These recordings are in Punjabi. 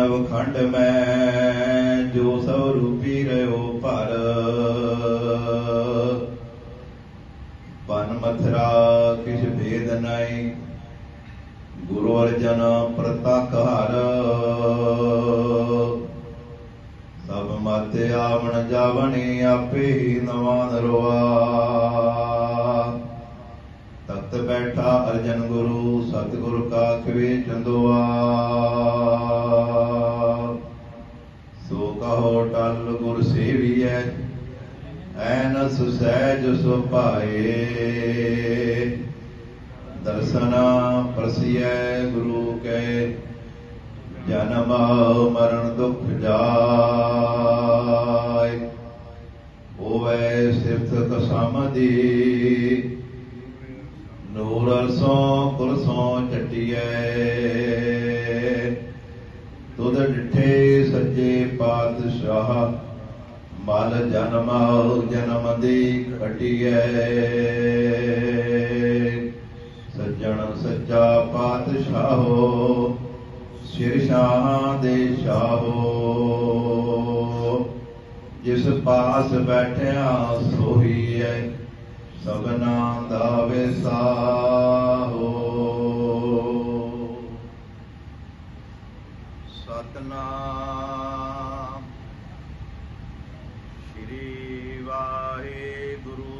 ਨਵਖੰਡ ਮੈਂ, ਜੋ ਸਭ ਰੂਪੀ ਰਿਓ ਭਰ। ਬਨ ਮਥਰਾ, ਕਿਛ ਭੇਦ ਨਹੀਂ, ਗੁਰੂ ਅਰਜਨ ਪ੍ਰਤੱਖ ਹਰ। ਸਭ ਮਤ ਆਵਣ ਜਾਵਣੀ, ਆਪੇ ਹੀ ਨਵਾਂ ਨਰਵਾ ਤਖਤ ਬੈਠਾ ਅਰਜਨ ਗੁਰੂ, ਸਤਿਗੁਰ ਕਾ ਖਵੇ ਚੰਦੋਆ। ਕਹੋ ਟਲ ਗੁਰ ਸੇਵੀਐ ਐਨ ਸੁਸਹਿਜ ਸੁਭਾਏ। ਦਰਸ਼ਨ ਪ੍ਰਸਿਐ ਗੁਰੂ ਕੈ, ਜਨਮ ਮਰਨ ਦੁਖ ਜਾਇ ਹੋਵੇ ਸਿਫਤ ਕਸਮਦੀ ਡਿਠੇ ਸੱਜੇ ਪਾਤਸ਼ਾਹ, ਮਲ ਜਨਮ ਜਨਮ ਦੀ ਖਟਿਐ ਸੱਜਣ ਸੱਚਾ ਪਾਤਸ਼ਾਹੋ, ਸਿਰ ਸ਼ਾਹ ਦੇ ਸ਼ਾਹੋ ਜਿਸ ਪਾਸ ਬੈਠਿਆ ਸੋਈ ਐ ਸਭਨਾ ਦਾ ਵਿਸਾਹੋ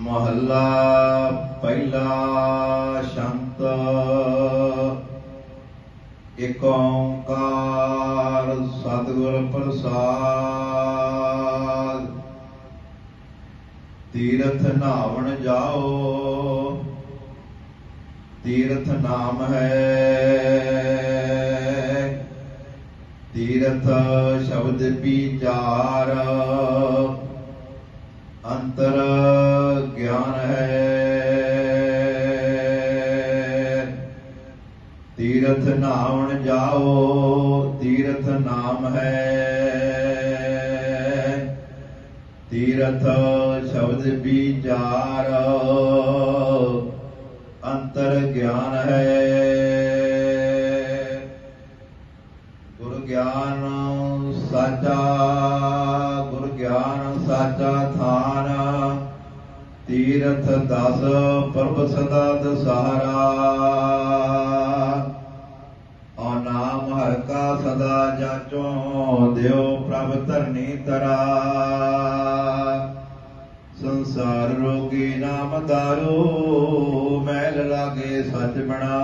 ਮਹੱਲਾ ਪਹਿਲਾ ਸ਼ੰਤ। ਇਕ ਓੰਕਾਰ ਸਤਿਗੁਰ ਪ੍ਰਸਾਦ। ਤੀਰਥ ਨਾਵਣ ਜਾਓ। ਤੀਰਥ ਨਾਮ ਹੈ। ਤੀਰਥ ਸ਼ਬਦ ਵਿਚਾਰ ਅੰਤਰ ਗਿਆਨ ਹੈ। ਤੀਰਥ ਨਾਵਣ ਜਾਓ, ਤੀਰਥ ਨਾਮ ਹੈ। ਤੀਰਥ ਸ਼ਬਦ ਵਿਚਾਰ, ਅੰਤਰ ਗਿਆਨ ਹੈ। ਗੁਰ ਗਿਆਨ ਸਾਚਾ, ਗੁਰ ਗਿਆਨ ਸਾਚਾ ਤੀਰਥ ਦਸ ਪ੍ਰਭ ਸਦਾ ਦਸਹਾਰਾ ਔ ਨਾਮ ਹਰ ਕਾ ਸਦਾ ਜਾਚੋ, ਦਿਓ ਪ੍ਰਭ ਧਰਨੀ ਤਰਾ ਸੰਸਾਰ ਰੋਗੀ ਨਾਮ ਦਾਰੂ ਮੈਲ ਲਾਗੇ ਸੱਚ ਬਣਾ।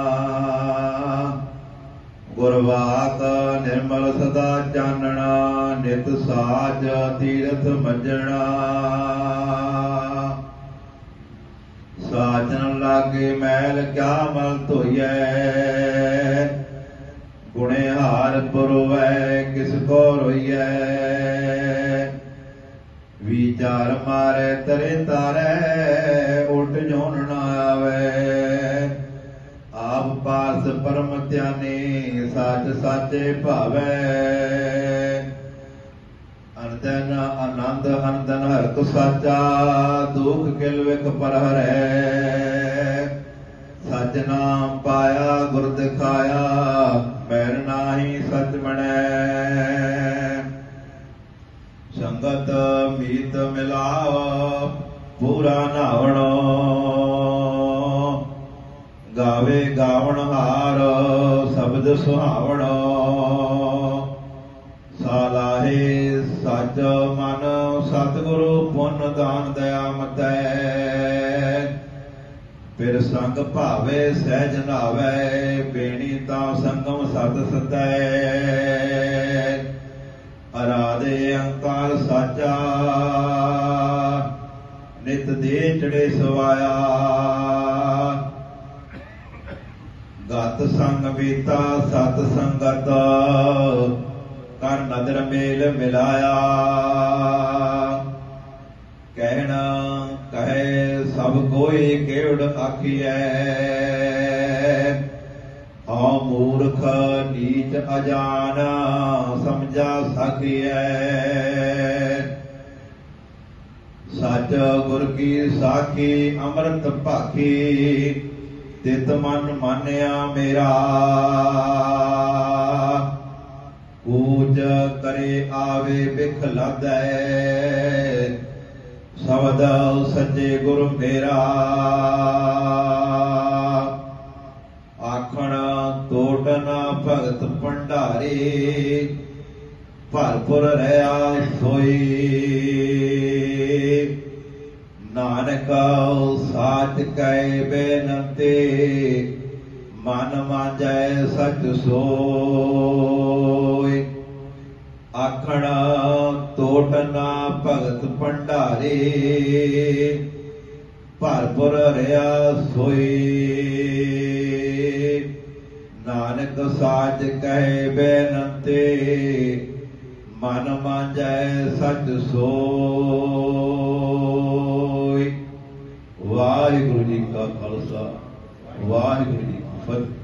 ਗੁਰਵਾਕ ਨਿਰਮਲ ਸਦਾ ਚਾਨਣਾ, ਨਿਤ ਸਾਜ ਤੀਰਥ ਮੰਜਣਾ। ਸਾਜਨ ਲਾਗੇ ਮੈਲ ਕਿਆ ਮਲ ਧੋਈਐ। ਗੁਣੇ ਹਾਰ ਪੁਰਵੈ, ਕਿਸ ਕੋ ਰੋਈਐ। ਵਿਚਾਰ ਮਾਰੇ, ਤਰੇ ਤਾਰੇ, ਉਲਟ ਜੋਨ ਨਾ ਆਵੇ। ਆਪ ਪਾਸ ਪਰਮ ਧਿਆਨੀ, ਸੱਚ ਸਾਚੇ ਭਾਵੇ। ਅਨੰਦਨ ਆਨੰਦ ਹੰਦਨ ਹਰ ਕੋ ਸਾਚਾ, ਦੁਖ ਕਿਲ ਵਿਖ ਪਰ ਹਰੈ ਸਚ ਨਾਮ ਪਾਇਆ, ਗੁਰ ਦਿਖਾਇਆ ਮੈਰ ਨਾਹੀ ਸਚ ਬਣੈ। ਸੰਗਤ ਮੀਤ ਮਿਲਾਵ ਪੂਰਾ ਨਾਵਣੋ। ਗਾਵੇ ਗਾਵਣ ਹਾਰ, ਸ਼ਬਦ ਸੁਹਾਵਣ ਸਾਲਾਹੇ ਮਨ ਸਤਿਗੁਰੂ ਪੁੰਨ ਦਾਨ ਦਇਆ ਮਤੈ। ਫਿਰ ਸੰਗ ਭਾਵੇ ਸਹਿਜ ਨਾਵੇ, ਬੇਣੀ ਤਾਂ ਸੰਗਮ ਸਤ ਸਤੈ। ਅਰਾਦੇ ਅੰਕਾਰ ਸਾਚਾ, ਨਿਤ ਦੇ ਚੜੇ ਸਵਾਇਆ। ਗਤ ਸੰਗ ਬੀਤਾ, ਸਤ ਸੰਗਤ ਕਰ ਨਦਰ ਮੇਲ ਮਿਲਾਇਆ। ਕਹਿਣਾ, ਕਹੇ, ਸਭ ਕੋਈ ਕਿਵੜ ਆਖੀਐ। ਹਉ ਮੂਰਖ, ਨੀਚ ਅਜਾਨ, ਸਮਝਾ ਸਕੀਐ। ਸੱਚ ਗੁਰ ਕੀ ਸਾਖੀ, ਅੰਮ੍ਰਿਤ ਭਾਖੀ, ਤਿਤ ਮਨ ਮਾਨਿਆ ਮੇਰਾ। ਕੂਜ ਕਰੇ ਆਵੇ ਬਿਖ ਲਾਦੈ। ਸ਼ਬਦ ਸੱਚੇ ਗੁਰ ਮੇਰਾ। ਆਖਣ ਤੋਟਨ ਭਗਤ ਭੰਡਾਰੇ, ਭਰਪੁਰ ਰਹਾ ਸੋਈ। ਨਾਨਕ ਸਾਚ ਕੈ ਬੇਨੰਤੇ, ਮਨ ਮਾਂਜੈ ਸਚ ਸੋਈ। ਆਖਣ, ਤੋਟ ਨਾ ਭਗਤ ਭੰਡਾਰੇ। ਭਰਪੁਰ ਰਿਆ ਸੋਏ। ਨਾਨਕ ਸਾਚ ਕਹਿ ਬੇਨੰਤੇ, ਮਨ ਮਾਂਜੈ ਸਚ ਸੋਈ ਵਾਹਿਗੁਰੂ ਜੀ ਕਾ ਖਾਲਸਾ, ਵਾਹਿਗੁਰੂ ਜੀ ਫਤਿਹ।